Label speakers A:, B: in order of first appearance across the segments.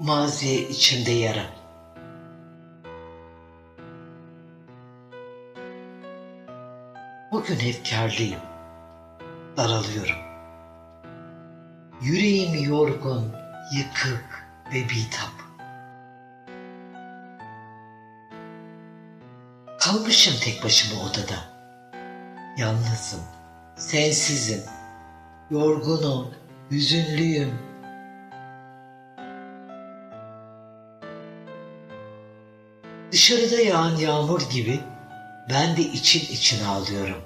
A: Mazi içimde yara. Bugün efkarlıyım. Daralıyorum. Yüreğim yorgun, yıkık ve bitap. Kalmışım tek başıma odada. Yalnızım, sensizim, yorgunum, hüzünlüyüm. Dışarıda yağan yağmur gibi ben de için için ağlıyorum.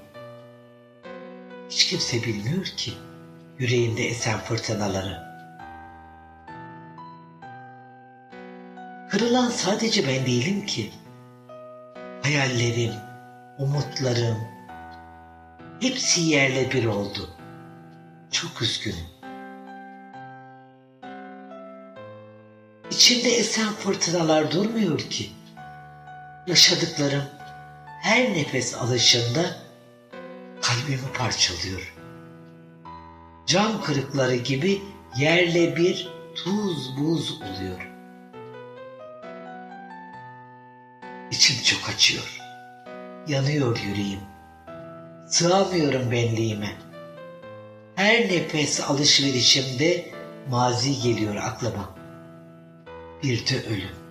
A: Hiç kimse bilmiyor ki yüreğimde esen fırtınaları. Kırılan sadece ben değilim ki. Hayallerim, umutlarım hepsi yerle bir oldu. Çok üzgünüm. İçimde esen fırtınalar durmuyor ki. Yaşadıklarım her nefes alışında kalbimi parçalıyor. Cam kırıkları gibi yerle bir tuz buz oluyor. İçim çok açıyor. Yanıyor yüreğim. Sığamıyorum benliğime. Her nefes alışverişimde mazi geliyor aklıma. Bir de ölüm.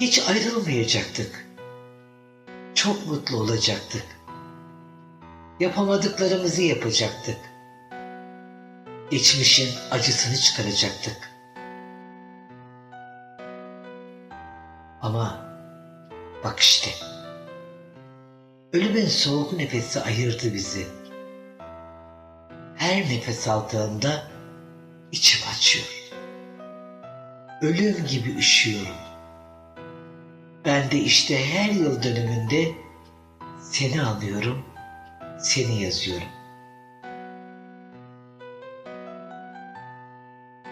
A: Hiç ayrılmayacaktık. Çok mutlu olacaktık. Yapamadıklarımızı yapacaktık. Geçmişin acısını çıkaracaktık. Ama bak işte. Ölümün soğuk nefesi ayırdı bizi. Her nefes aldığımda içim açıyor. Ölüm gibi üşüyorum. Ben de işte her yıl dönümünde seni anıyorum, seni yazıyorum.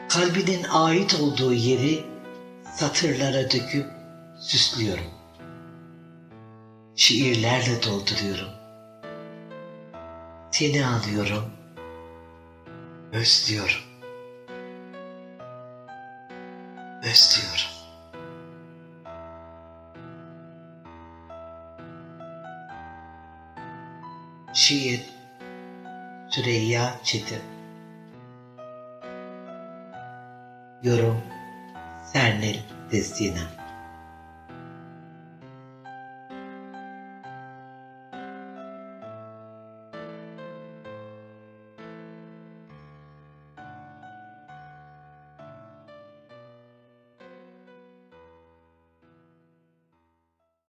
A: Kalbinin ait olduğu yeri satırlara döküp süslüyorum. Şiirlerle dolduruyorum. Seni anıyorum, özlüyorum. Özlüyorum. Şiir Süreyya Çetin. Yorum Sernil Destina